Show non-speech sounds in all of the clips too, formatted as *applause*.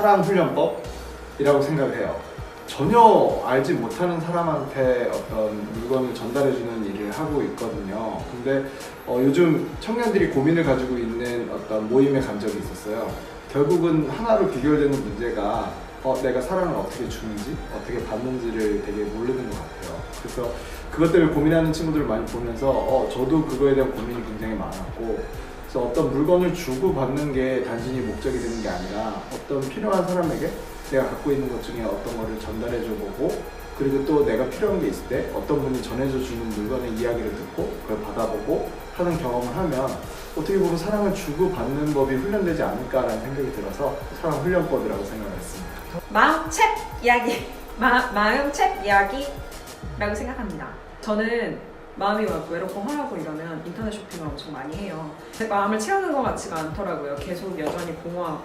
사랑 훈련법이라고 생각을 해요. 전혀 알지 못하는 사람한테 어떤 물건을 전달해주는 일을 하고 있거든요. 근데 어, 요즘 청년들이 고민을 가지고 있는 어떤 모임에 간 적이 있었어요. 결국은 하나로 귀결되는 문제가 어, 내가 사랑을 어떻게 주는지, 어떻게 받는지를 되게 모르는 것 같아요. 그래서 그것 때문에 고민하는 친구들을 많이 보면서 어, 저도 그거에 대한 고민이 굉장히 많았고 그래서 어떤 물건을 주고 받는 게 단순히 목적이 되는 게 아니라 어떤 필요한 사람에게 내가 갖고 있는 것 중에 어떤 거를 전달해 줘 보고 그리고 또 내가 필요한 게 있을 때 어떤 분이 전해줘 주는 물건의 이야기를 듣고 그걸 받아보고 하는 경험을 하면 어떻게 보면 사랑을 주고 받는 법이 훈련되지 않을까라는 생각이 들어서 사랑 훈련법이라고 생각을 했습니다. 마음 책 이야기 마, 마음 책 이야기라고 생각합니다. 저는 마음이 막 외롭고 허하고 이러면 인터넷 쇼핑을 엄청 많이 해요. 제 마음을 채우는 것 같지가 않더라고요. 계속 여전히 공허하고.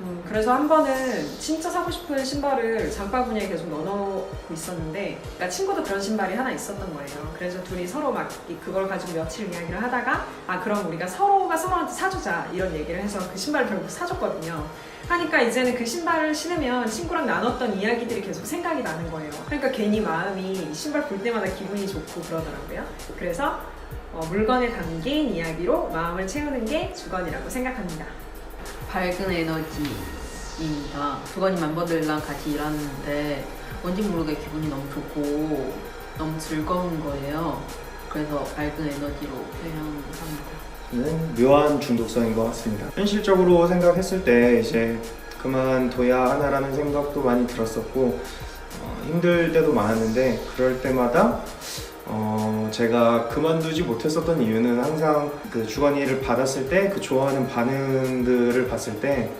음, 그래서 한 번은 진짜 사고 싶은 신발을 장바구니에 계속 넣어놓고 있었는데 그러니까 친구도 그런 신발이 하나 있었던 거예요. 그래서 둘이 서로 막 이- 그걸 가지고 며칠 이야기를 하다가 아 그럼 우리가 서로가 서로한테 사주자 이런 얘기를 해서 그 신발을 결국 사줬거든요. 하니까 이제는 그 신발을 신으면 친구랑 나눴던 이야기들이 계속 생각이 나는 거예요. 그러니까 괜히 마음이 신발 볼 때마다 기분이 좋고 그러 더라고요. 그래서 어, 물건에 담긴 이야기로 마음을 채우는 게 주건이라고 생각합니다. 밝은 에너지입니다. 주건이 멤버들이랑 같이 일하는데 뭔지 모르게 기분이 너무 좋고 너무 즐거운 거예요. 그래서 밝은 에너지로 표현합니다. 는 묘한 중독성인 것 같습니다. 현실적으로 생각했을 때 이제 그만둬야 하나라는 생각도 많이 들었었고 어, 힘들 때도 많았는데 그럴 때마다 어, 제가 그만두지 못했었던 이유는 항상 그 주관이를 받았을 때 그 좋아하는 반응들을 봤을 때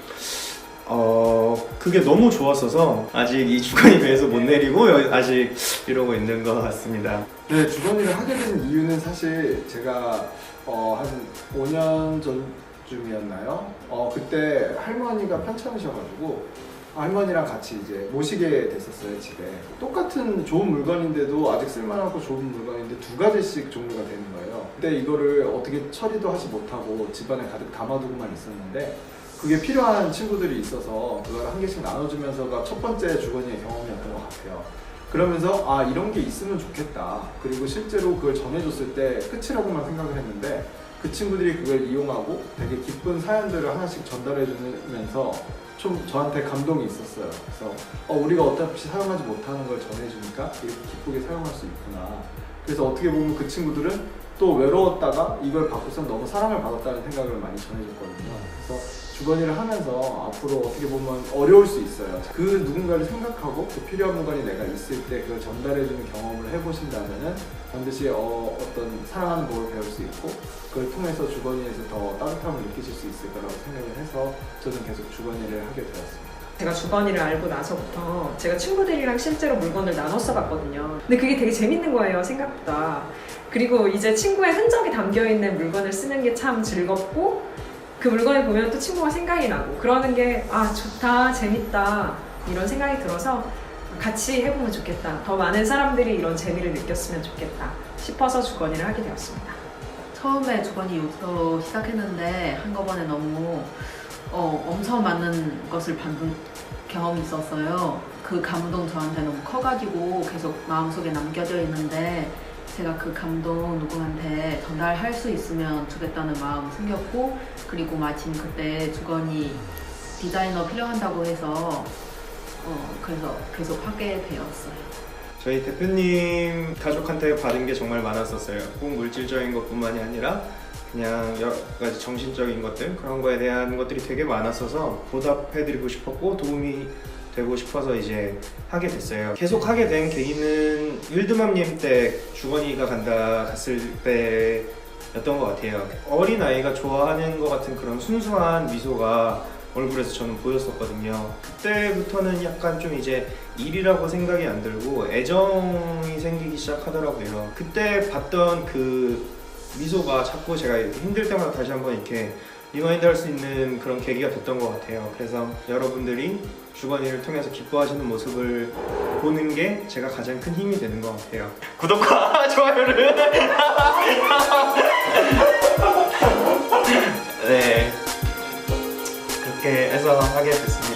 어, 그게 너무 좋았어서 아직 이 주관이 배에서 못 내리고 여- 아직 이러고 있는 것 같습니다. 네, 주번이를 하게 된 이유는 사실 제가 어, 한 5년 전쯤이었나요? 어, 그때 할머니가 편찮으셔가지고 할머니랑 같이 이제 모시게 됐었어요, 집에. 똑같은 좋은 물건인데도 아직 쓸만하고 좋은 물건인데 두 가지씩 종류가 되는 거예요. 근데 이거를 어떻게 처리도 하지 못하고 집안에 가득 담아두고만 있었는데 그게 필요한 친구들이 있어서 그걸 한 개씩 나눠주면서가 첫 번째 주거니의 경험이었던 것 같아요. 그러면서 아 이런 게 있으면 좋겠다. 그리고 실제로 그걸 전해줬을 때 끝이라고만 생각을 했는데 그 친구들이 그걸 이용하고 되게 기쁜 사연들을 하나씩 전달해 주면서 좀 저한테 감동이 있었어요. 그래서 어, 우리가 어차피 사용하지 못하는 걸 전해주니까 이렇게 기쁘게 사용할 수 있구나. 그래서 어떻게 보면 그 친구들은 또 외로웠다가 이걸 받고서 너무 사랑을 받았다는 생각을 많이 전해줬거든요. 그래서 주거니를 하면서 앞으로 어떻게 보면 어려울 수 있어요. 그 누군가를 생각하고 그 필요한 물건이 내가 있을 때 그걸 전달해주는 경험을 해보신다면은 반드시 어, 어떤 사랑하는 법을 배울 수 있고 그걸 통해서 주거니에서 더 따뜻함을 느끼실 수 있을 거라고 생각을 해서 저는 계속 주거니를 하게 되었습니다. 제가 주건이를 알고 나서부터 제가 친구들이랑 실제로 물건을 나눠 써봤거든요. 근데 그게 되게 재밌는 거예요, 생각보다. 그리고 이제 친구의 흔적이 담겨 있는 물건을 쓰는 게 참 즐겁고 그 물건을 보면 또 친구가 생각이 나고 그러는 게 아, 좋다, 재밌다 이런 생각이 들어서 같이 해보면 좋겠다. 더 많은 사람들이 이런 재미를 느꼈으면 좋겠다 싶어서 주건이를 하게 되었습니다. 처음에 주건이 요소 시작했는데 한꺼번에 너무 어, 엄청 많은 것을 받은 경험이 있었어요. 그 감동 저한테 너무 커가지고 계속 마음속에 남겨져 있는데 제가 그 감동 누구한테 전달할 수 있으면 좋겠다는 마음 생겼고 그리고 마침 그때 주건이 디자이너 필요한다고 해서 어, 그래서 계속 하게 되었어요. 저희 대표님 가족한테 받은 게 정말 많았었어요. 꼭 물질적인 것뿐만이 아니라 그냥 여러 가지 정신적인 것들 그런 거에 대한 것들이 되게 많았어서 보답해드리고 싶었고 도움이 되고 싶어서 이제 하게 됐어요. 계속 하게 된 계기는 윌드맘님 때 주건이가 간다 갔을 때였던 것 같아요. 어린 아이가 좋아하는 것 같은 그런 순수한 미소가 얼굴에서 저는 보였었거든요. 그때부터는 약간 좀 이제 일이라고 생각이 안 들고 애정이 생기기 시작하더라고요. 그때 봤던 그 미소가 자꾸 제가 힘들 때마다 다시 한번 이렇게 리마인드 할 수 있는 그런 계기가 됐던 것 같아요. 그래서 여러분들이 주거니를 통해서 기뻐하시는 모습을 보는 게 제가 가장 큰 힘이 되는 것 같아요. 구독과 *laughs* 좋아요를 *laughs* 네 그렇게 해서 하게 됐습니다.